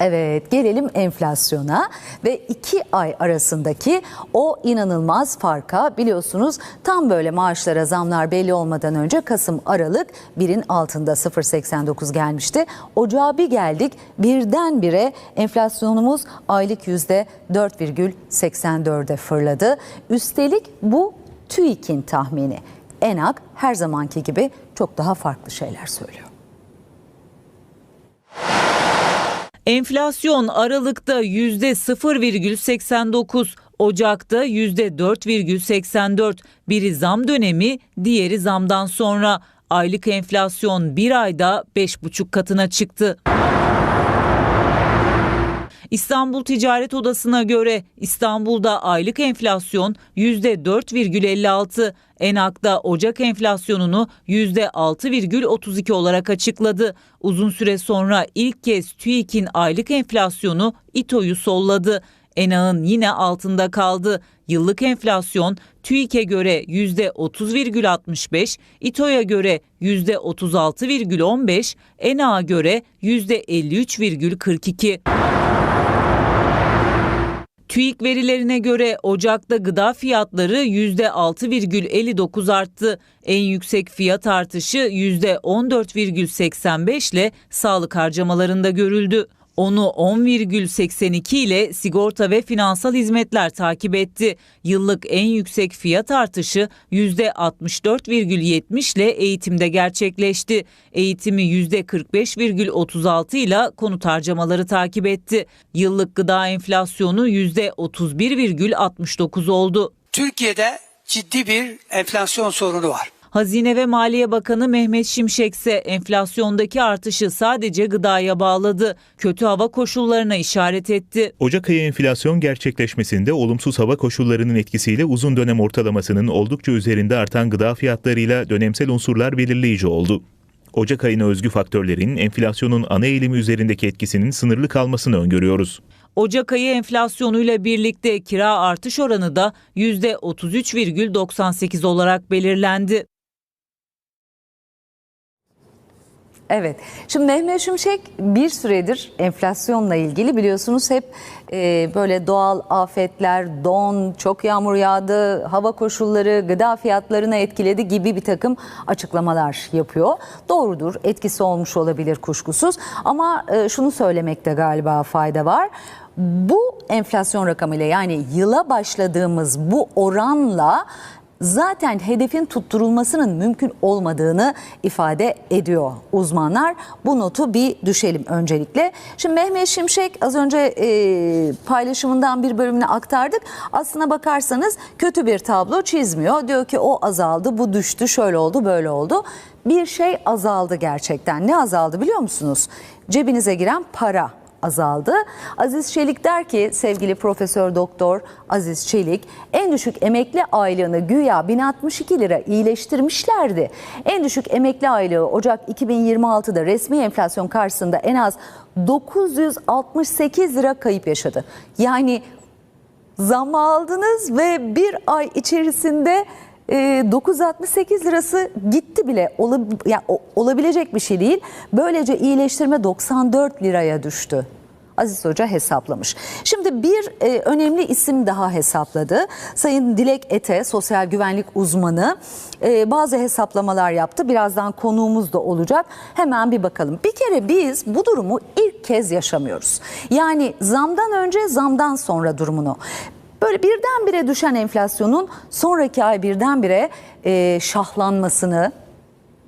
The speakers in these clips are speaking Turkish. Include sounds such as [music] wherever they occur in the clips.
Evet gelelim enflasyona ve iki ay arasındaki o inanılmaz farka biliyorsunuz tam böyle maaşlara zamlar belli olmadan önce Kasım Aralık birin altında 0.89 gelmişti. Ocağa bir geldik birdenbire enflasyonumuz aylık yüzde 4,84'e fırladı. Üstelik bu TÜİK'in tahmini. ENAK her zamanki gibi çok daha farklı şeyler söylüyor. Enflasyon Aralık'ta %0,89, Ocak'ta %4,84. Biri zam dönemi, diğeri zamdan sonra. Aylık enflasyon bir ayda 5,5 katına çıktı. İstanbul Ticaret Odası'na göre İstanbul'da aylık enflasyon %4,56, Enak'ta Ocak enflasyonunu %6,32 olarak açıkladı. Uzun süre sonra ilk kez TÜİK'in aylık enflasyonu İTO'yu solladı. Enak'ın yine altında kaldı. Yıllık enflasyon TÜİK'e göre %30,65, İTO'ya göre %36,15, Enak'a göre %53,42. TÜİK verilerine göre Ocak'ta gıda fiyatları %6,59 arttı. En yüksek fiyat artışı %14,85 ile sağlık harcamalarında görüldü. Onu 10,82 ile sigorta ve finansal hizmetler takip etti. Yıllık en yüksek fiyat artışı %64,70 ile eğitimde gerçekleşti. Eğitimi %45,36 ile konut harcamaları takip etti. Yıllık gıda enflasyonu %31,69 oldu. Türkiye'de ciddi bir enflasyon sorunu var. Hazine ve Maliye Bakanı Mehmet Şimşek ise enflasyondaki artışı sadece gıdaya bağladı. Kötü hava koşullarına işaret etti. Ocak ayı enflasyon gerçekleşmesinde olumsuz hava koşullarının etkisiyle uzun dönem ortalamasının oldukça üzerinde artan gıda fiyatlarıyla dönemsel unsurlar belirleyici oldu. Ocak ayına özgü faktörlerin enflasyonun ana eğilimi üzerindeki etkisinin sınırlı kalmasını öngörüyoruz. Ocak ayı enflasyonuyla birlikte kira artış oranı da %33,98 olarak belirlendi. Evet. Şimdi Mehmet Şimşek bir süredir enflasyonla ilgili biliyorsunuz hep e, böyle doğal afetler, don, çok yağmur yağdı, hava koşulları, gıda fiyatlarına etkiledi gibi bir takım açıklamalar yapıyor. Doğrudur, etkisi olmuş olabilir kuşkusuz ama e, şunu söylemekte galiba fayda var. Bu enflasyon rakamıyla yani yıla başladığımız bu oranla zaten hedefin tutturulmasının mümkün olmadığını ifade ediyor uzmanlar. Bu notu bir düşelim öncelikle. Şimdi Mehmet Şimşek az önce e, paylaşımından bir bölümünü aktardık. Aslına bakarsanız kötü bir tablo çizmiyor. Diyor ki o azaldı, bu düştü, şöyle oldu, böyle oldu. Bir şey azaldı gerçekten. Ne azaldı biliyor musunuz? Cebinize giren para azaldı. Aziz Çelik der ki sevgili Profesör Doktor Aziz Çelik en düşük emekli aylığını güya 1062 lira iyileştirmişlerdi. En düşük emekli aylığı Ocak 2026'da resmi enflasyon karşısında en az 968 lira kayıp yaşadı. Yani zam aldınız ve bir ay içerisinde e, 968 lirası gitti bile Olab yani olabilecek bir şey değil. Böylece iyileştirme 94 liraya düştü. Aziz Hoca hesaplamış. Şimdi bir e, önemli isim daha hesapladı. Sayın Dilek Ete, sosyal güvenlik uzmanı e, bazı hesaplamalar yaptı. Birazdan konuğumuz da olacak. Hemen bir bakalım. Bir kere biz bu durumu ilk kez yaşamıyoruz. Yani zamdan önce zamdan sonra durumunu. Böyle birdenbire düşen enflasyonun sonraki ay birdenbire e, şahlanmasını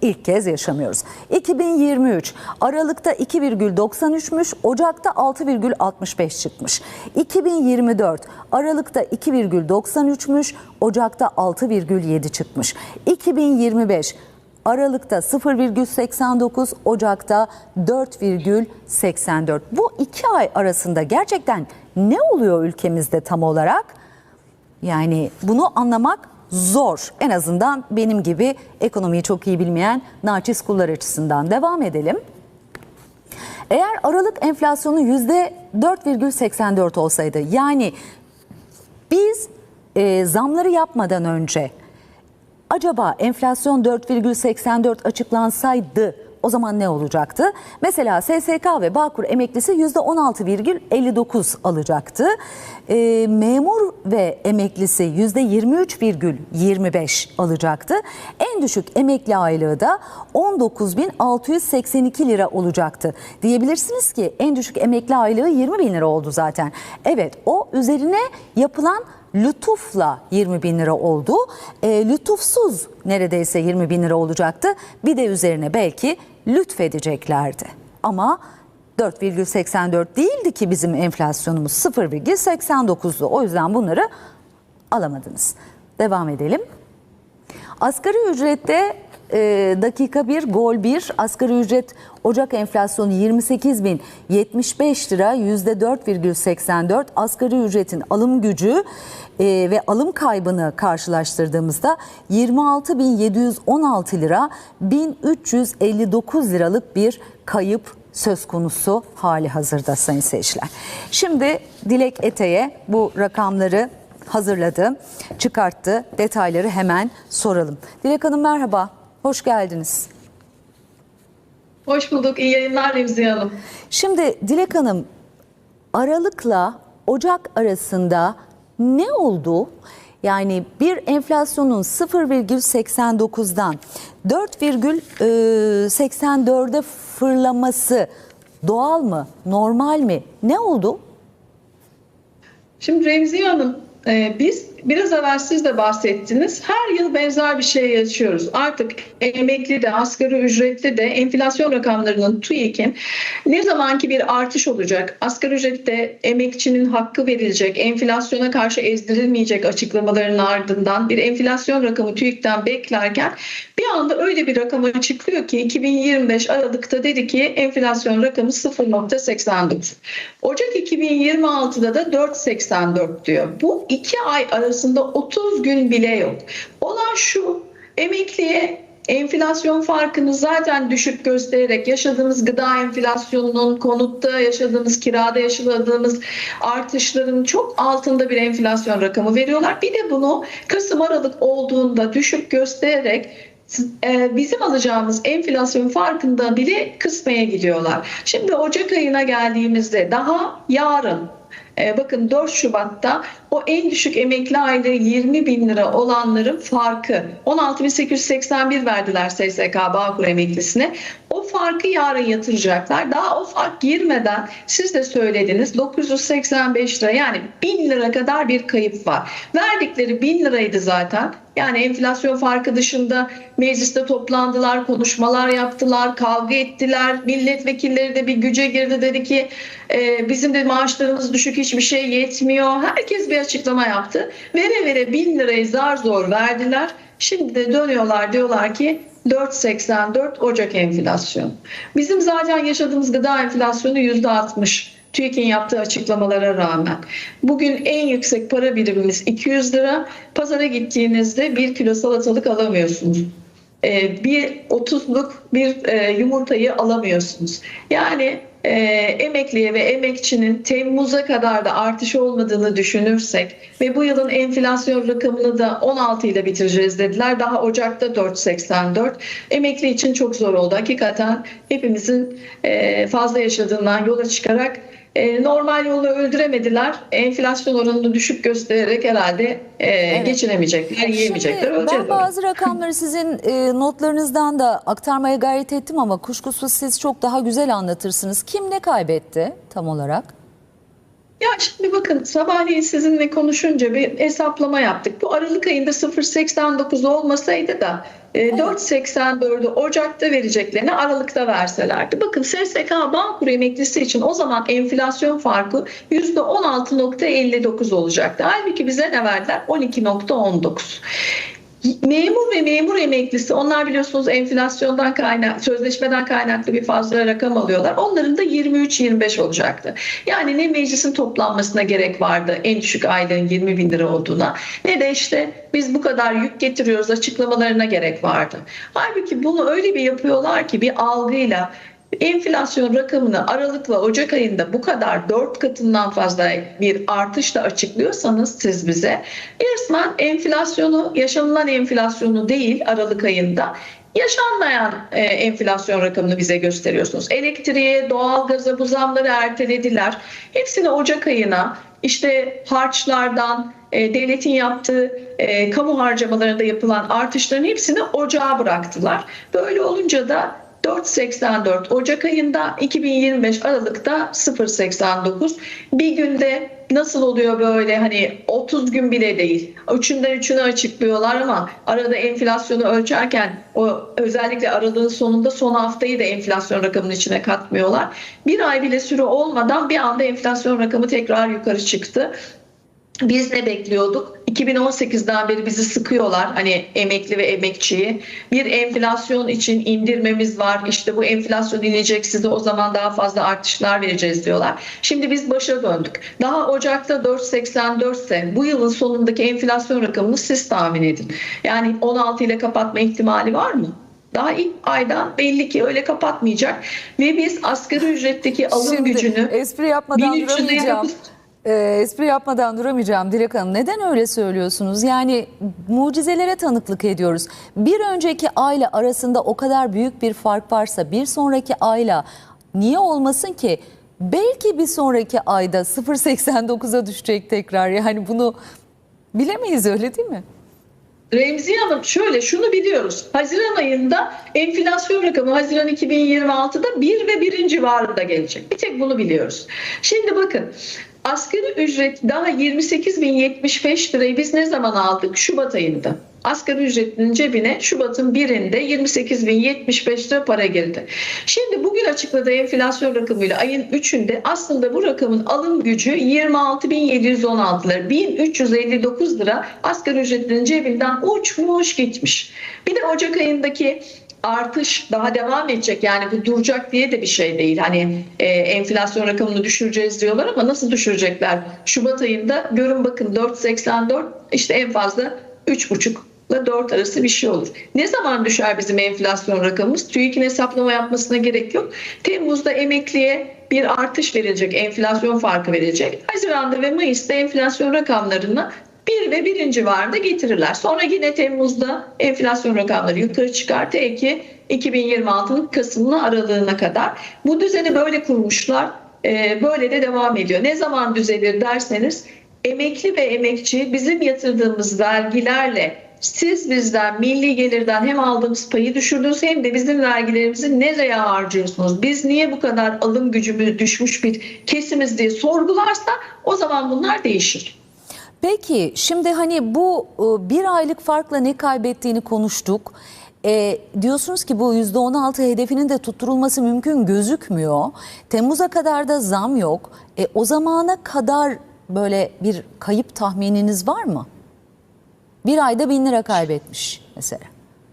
ilk kez yaşamıyoruz. 2023 Aralık'ta 2,93'müş, Ocak'ta 6,65 çıkmış. 2024 Aralık'ta 2,93'müş, Ocak'ta 6,7 çıkmış. 2025 Aralık'ta 0,89, Ocak'ta 4,84. Bu iki ay arasında gerçekten ne oluyor ülkemizde tam olarak? Yani bunu anlamak zor. En azından benim gibi ekonomiyi çok iyi bilmeyen naçiz kullar açısından devam edelim. Eğer Aralık enflasyonu %4,84 olsaydı yani biz e, zamları yapmadan önce acaba enflasyon 4,84 açıklansaydı o zaman ne olacaktı? Mesela SSK ve Bağkur emeklisi %16,59 alacaktı. Ee, memur ve emeklisi %23,25 alacaktı. En düşük emekli aylığı da 19.682 lira olacaktı. Diyebilirsiniz ki en düşük emekli aylığı 20 bin lira oldu zaten. Evet o üzerine yapılan lütufla 20 bin lira oldu. E, lütufsuz neredeyse 20 bin lira olacaktı. Bir de üzerine belki lütfedeceklerdi. Ama 4,84 değildi ki bizim enflasyonumuz 0,89'du. O yüzden bunları alamadınız. Devam edelim. Asgari ücrette e, dakika 1, gol 1. Asgari ücret Ocak enflasyonu 28.075 lira %4,84. Asgari ücretin alım gücü e, ve alım kaybını karşılaştırdığımızda 26.716 lira 1359 liralık bir kayıp söz konusu hali hazırda sayın seyirciler. Şimdi Dilek Ete'ye bu rakamları hazırladı, çıkarttı. Detayları hemen soralım. Dilek Hanım merhaba, hoş geldiniz. Hoş bulduk. İyi yayınlar Nevziye Hanım. Şimdi Dilek Hanım, Aralık'la Ocak arasında ne oldu? Yani bir enflasyonun 0,89'dan 4,84'e fırlaması doğal mı, normal mi? Ne oldu? Şimdi Remziye Hanım, e, biz biraz evvel siz de bahsettiniz. Her yıl benzer bir şey yaşıyoruz. Artık emekli de, asgari ücretli de enflasyon rakamlarının TÜİK'in ne zamanki bir artış olacak, asgari ücrette emekçinin hakkı verilecek, enflasyona karşı ezdirilmeyecek açıklamaların ardından bir enflasyon rakamı TÜİK'ten beklerken bir anda öyle bir rakam açıklıyor ki 2025 Aralık'ta dedi ki enflasyon rakamı 0.89. Ocak 2026'da da 4.84 diyor. Bu iki ay arasında 30 gün bile yok. Olan şu emekliye enflasyon farkını zaten düşük göstererek yaşadığımız gıda enflasyonunun, konutta yaşadığımız, kirada yaşadığımız artışların çok altında bir enflasyon rakamı veriyorlar. Bir de bunu Kasım Aralık olduğunda düşük göstererek e, bizim alacağımız enflasyon farkında bile kısmaya gidiyorlar. Şimdi Ocak ayına geldiğimizde daha yarın e, bakın 4 Şubat'ta o en düşük emekli aylığı 20 bin lira olanların farkı 16.881 verdiler SSK Bağkur emeklisine. O farkı yarın yatıracaklar. Daha o fark girmeden siz de söylediniz 985 lira yani 1000 lira kadar bir kayıp var. Verdikleri 1000 liraydı zaten. Yani enflasyon farkı dışında mecliste toplandılar, konuşmalar yaptılar, kavga ettiler. Milletvekilleri de bir güce girdi dedi ki e, bizim de maaşlarımız düşük hiçbir şey yetmiyor. Herkes bir açıklama yaptı. Vere vere 1000 lirayı zar zor verdiler. Şimdi de dönüyorlar diyorlar ki 4.84 Ocak enflasyonu. Bizim zaten yaşadığımız gıda enflasyonu %60. TÜİK'in yaptığı açıklamalara rağmen. Bugün en yüksek para birimimiz 200 lira. Pazara gittiğinizde bir kilo salatalık alamıyorsunuz. Ee, bir 30'luk bir e, yumurtayı alamıyorsunuz. Yani e, emekliye ve emekçinin Temmuz'a kadar da artış olmadığını düşünürsek ve bu yılın enflasyon rakamını da 16 ile bitireceğiz dediler. Daha Ocak'ta 4.84. Emekli için çok zor oldu. Hakikaten hepimizin e, fazla yaşadığından yola çıkarak e, normal yolu öldüremediler. Enflasyon oranını düşük göstererek herhalde e, geçinemeyecekler, yiyemeyecekler. Şimdi ben bazı rakamları sizin e, notlarınızdan da aktarmaya gayret ettim ama kuşkusuz siz çok daha güzel anlatırsınız. Kim ne kaybetti tam olarak? Ya şimdi bakın sabahleyin sizinle konuşunca bir hesaplama yaptık. Bu Aralık ayında 0.89 olmasaydı da 4.84'ü Ocak'ta vereceklerini Aralık'ta verselerdi. Bakın SSK Bağkur emeklisi için o zaman enflasyon farkı %16.59 olacaktı. Halbuki bize ne verdiler? 12.19. Memur ve memur emeklisi onlar biliyorsunuz enflasyondan kaynak sözleşmeden kaynaklı bir fazla rakam alıyorlar. Onların da 23-25 olacaktı. Yani ne meclisin toplanmasına gerek vardı en düşük aylığın 20 bin lira olduğuna ne de işte biz bu kadar yük getiriyoruz açıklamalarına gerek vardı. Halbuki bunu öyle bir yapıyorlar ki bir algıyla enflasyon rakamını Aralık'la Ocak ayında bu kadar dört katından fazla bir artışla açıklıyorsanız siz bize resmen enflasyonu yaşanılan enflasyonu değil Aralık ayında yaşanmayan e, enflasyon rakamını bize gösteriyorsunuz. Elektriğe, doğalgaza bu zamları ertelediler. Hepsini Ocak ayına işte harçlardan, e, devletin yaptığı e, kamu harcamalarında yapılan artışların hepsini ocağa bıraktılar. Böyle olunca da 4.84 Ocak ayında 2025 Aralık'ta 0.89 bir günde nasıl oluyor böyle hani 30 gün bile değil. Üçünden üçünü açıklıyorlar ama arada enflasyonu ölçerken o özellikle aralığın sonunda son haftayı da enflasyon rakamının içine katmıyorlar. Bir ay bile süre olmadan bir anda enflasyon rakamı tekrar yukarı çıktı. Biz ne bekliyorduk? 2018'den beri bizi sıkıyorlar hani emekli ve emekçiyi. Bir enflasyon için indirmemiz var. İşte bu enflasyon inecek size o zaman daha fazla artışlar vereceğiz diyorlar. Şimdi biz başa döndük. Daha Ocak'ta 4.84 ise bu yılın sonundaki enflasyon rakamını siz tahmin edin. Yani 16 ile kapatma ihtimali var mı? Daha ilk aydan belli ki öyle kapatmayacak. Ve biz asgari ücretteki alım Şimdi gücünü espri yapmadan 1300 Ee, espri yapmadan duramayacağım Dilek Hanım. Neden öyle söylüyorsunuz? Yani mucizelere tanıklık ediyoruz. Bir önceki ayla arasında o kadar büyük bir fark varsa bir sonraki ayla niye olmasın ki? Belki bir sonraki ayda 0.89'a düşecek tekrar. Yani bunu bilemeyiz öyle değil mi? Remziye Hanım şöyle şunu biliyoruz. Haziran ayında enflasyon rakamı Haziran 2026'da 1 ve 1'in civarında gelecek. Bir tek bunu biliyoruz. Şimdi bakın asgari ücret daha 28.075 lirayı biz ne zaman aldık? Şubat ayında. Asgari ücretin cebine Şubat'ın birinde 28.075 lira para girdi. Şimdi bugün açıkladığı enflasyon rakamıyla ayın 3'ünde aslında bu rakamın alım gücü 26.716 lira. 1359 lira asgari ücretinin cebinden uçmuş gitmiş. Bir de Ocak ayındaki artış daha devam edecek yani bu duracak diye de bir şey değil. Hani e, enflasyon rakamını düşüreceğiz diyorlar ama nasıl düşürecekler? Şubat ayında görün bakın 4.84 işte en fazla 3.5 ile 4 arası bir şey olur. Ne zaman düşer bizim enflasyon rakamımız? TÜİK'in hesaplama yapmasına gerek yok. Temmuz'da emekliye bir artış verilecek, enflasyon farkı verecek. Haziran'da ve Mayıs'ta enflasyon rakamlarını 1 ve 1'in civarında getirirler. Sonra yine Temmuz'da enflasyon rakamları yukarı çıkar. Ta ki 2026'nın Kasım'ın aralığına kadar. Bu düzeni böyle kurmuşlar. Ee, Böyle de devam ediyor. Ne zaman düzelir derseniz emekli ve emekçi bizim yatırdığımız vergilerle siz bizden milli gelirden hem aldığımız payı düşürdünüz hem de bizim vergilerimizi nereye harcıyorsunuz? Biz niye bu kadar alım gücümüz düşmüş bir kesimiz diye sorgularsa o zaman bunlar değişir. Peki şimdi hani bu e, bir aylık farkla ne kaybettiğini konuştuk. E, diyorsunuz ki bu %16 hedefinin de tutturulması mümkün gözükmüyor. Temmuz'a kadar da zam yok. E, o zamana kadar böyle bir kayıp tahmininiz var mı? Bir ayda bin lira kaybetmiş mesela.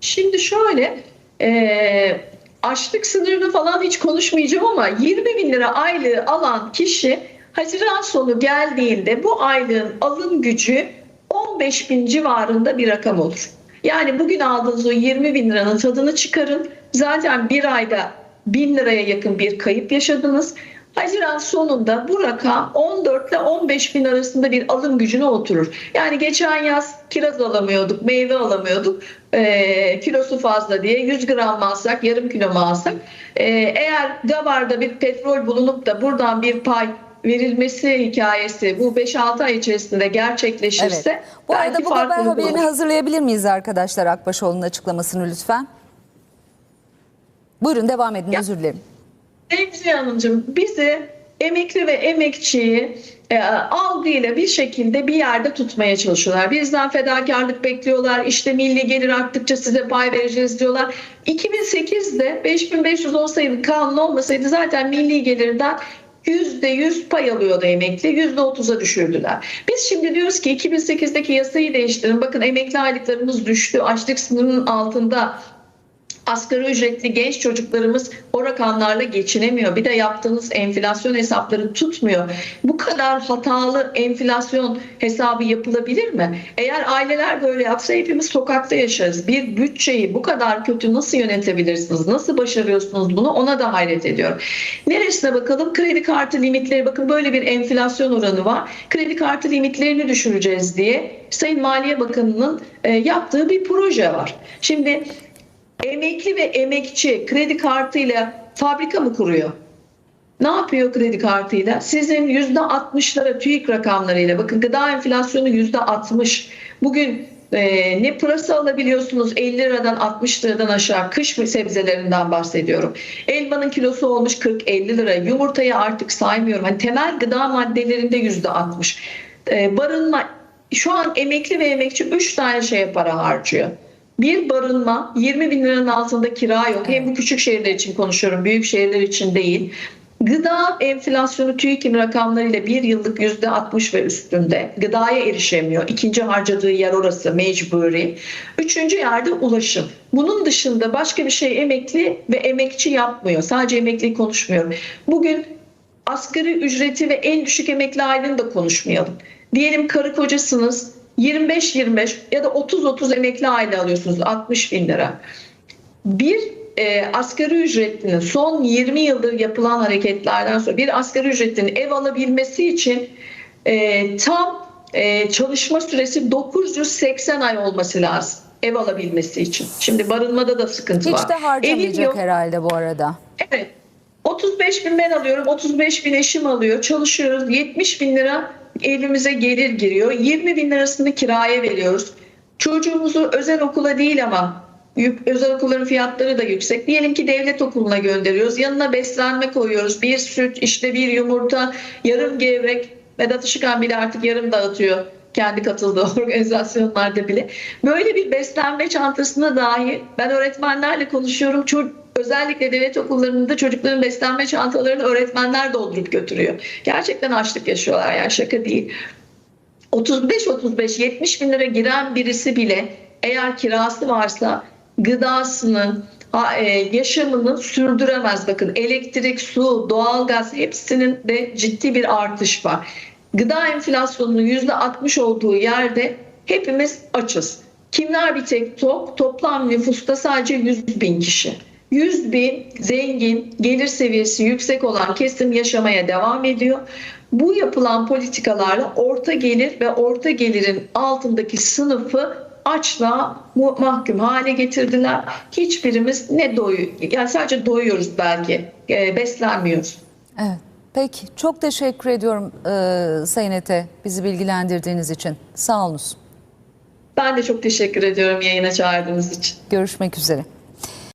Şimdi şöyle e, açlık sınırını falan hiç konuşmayacağım ama 20 bin lira aylığı alan kişi Haziran sonu geldiğinde bu aylığın alım gücü 15 bin civarında bir rakam olur. Yani bugün aldığınız o 20 bin liranın tadını çıkarın. Zaten bir ayda bin liraya yakın bir kayıp yaşadınız. Haziran sonunda bu rakam 14 ile 15 bin arasında bir alım gücüne oturur. Yani geçen yaz kiraz alamıyorduk, meyve alamıyorduk. Ee, kilosu fazla diye 100 gram mı alsak, yarım kilo mu alsak. Ee, eğer Gabar'da bir petrol bulunup da buradan bir pay verilmesi hikayesi bu 5-6 ay içerisinde gerçekleşirse Evet. Bu arada bu haber haberini olur. hazırlayabilir miyiz arkadaşlar Akbaşoğlu'nun açıklamasını lütfen? Buyurun devam edin Ya- özür dilerim. Remziye Hanımcığım bizi emekli ve emekçiyi e, algıyla bir şekilde bir yerde tutmaya çalışıyorlar. Bizden fedakarlık bekliyorlar. İşte milli gelir arttıkça size pay vereceğiz diyorlar. 2008'de 5500 olsaydı kanun olmasaydı zaten milli gelirden %100 pay alıyordu emekli. %30'a düşürdüler. Biz şimdi diyoruz ki 2008'deki yasayı değiştirin. Bakın emekli aylıklarımız düştü. Açlık sınırının altında asgari ücretli genç çocuklarımız o rakamlarla geçinemiyor. Bir de yaptığınız enflasyon hesapları tutmuyor. Bu kadar hatalı enflasyon hesabı yapılabilir mi? Eğer aileler böyle yapsa hepimiz sokakta yaşarız. Bir bütçeyi bu kadar kötü nasıl yönetebilirsiniz? Nasıl başarıyorsunuz bunu? Ona da hayret ediyorum. Neresine bakalım? Kredi kartı limitleri. Bakın böyle bir enflasyon oranı var. Kredi kartı limitlerini düşüreceğiz diye Sayın Maliye Bakanı'nın e, yaptığı bir proje var. Şimdi emekli ve emekçi kredi kartıyla fabrika mı kuruyor? Ne yapıyor kredi kartıyla? Sizin yüzde 60'lara TÜİK rakamlarıyla bakın gıda enflasyonu yüzde 60. Bugün e, ne pırasa alabiliyorsunuz 50 liradan 60 liradan aşağı kış sebzelerinden bahsediyorum. Elmanın kilosu olmuş 40-50 lira. Yumurtayı artık saymıyorum. Hani temel gıda maddelerinde yüzde 60. E, barınma şu an emekli ve emekçi 3 tane şeye para harcıyor. Bir barınma 20 bin liranın altında kira yok. Hem bu küçük şehirler için konuşuyorum, büyük şehirler için değil. Gıda enflasyonu TÜİK'in rakamlarıyla bir yıllık yüzde 60 ve üstünde. Gıdaya erişemiyor. İkinci harcadığı yer orası mecburi. Üçüncü yerde ulaşım. Bunun dışında başka bir şey emekli ve emekçi yapmıyor. Sadece emekli konuşmuyorum. Bugün asgari ücreti ve en düşük emekli aylığını da konuşmayalım. Diyelim karı kocasınız 25-25 ya da 30-30 emekli aile alıyorsunuz 60 bin lira. Bir e, asgari ücretlinin son 20 yıldır yapılan hareketlerden sonra bir asgari ücretlinin ev alabilmesi için e, tam e, çalışma süresi 980 ay olması lazım ev alabilmesi için. Şimdi barınmada da sıkıntı var. Hiç de harcamayacak yok. herhalde bu arada. Evet. 35 bin ben alıyorum, 35 bin eşim alıyor. Çalışıyoruz. 70 bin lira evimize gelir giriyor. 20 bin lirasını kiraya veriyoruz. Çocuğumuzu özel okula değil ama özel okulların fiyatları da yüksek. Diyelim ki devlet okuluna gönderiyoruz. Yanına beslenme koyuyoruz. Bir süt, işte bir yumurta, yarım gevrek. Vedat Işıkhan bile artık yarım dağıtıyor kendi katıldığı [laughs] organizasyonlarda bile. Böyle bir beslenme çantasına dahi ben öğretmenlerle konuşuyorum. Ço- özellikle devlet okullarında çocukların beslenme çantalarını öğretmenler doldurup götürüyor. Gerçekten açlık yaşıyorlar yani şaka değil. 35-35 70 bin lira giren birisi bile eğer kirası varsa gıdasını e, yaşamını sürdüremez. Bakın elektrik, su, doğalgaz hepsinin de ciddi bir artış var. Gıda enflasyonunun %60 olduğu yerde hepimiz açız. Kimler bir tek tok? Toplam nüfusta sadece 100 bin kişi. 100 bin zengin, gelir seviyesi yüksek olan kesim yaşamaya devam ediyor. Bu yapılan politikalarla orta gelir ve orta gelirin altındaki sınıfı açlığa mu- mahkum hale getirdiler. Hiçbirimiz ne doyu, yani sadece doyuyoruz belki, e, beslenmiyoruz. Evet. Peki çok teşekkür ediyorum e, Sayın Ete bizi bilgilendirdiğiniz için. Sağ olunuz. Ben de çok teşekkür ediyorum yayına çağırdığınız için. Görüşmek üzere.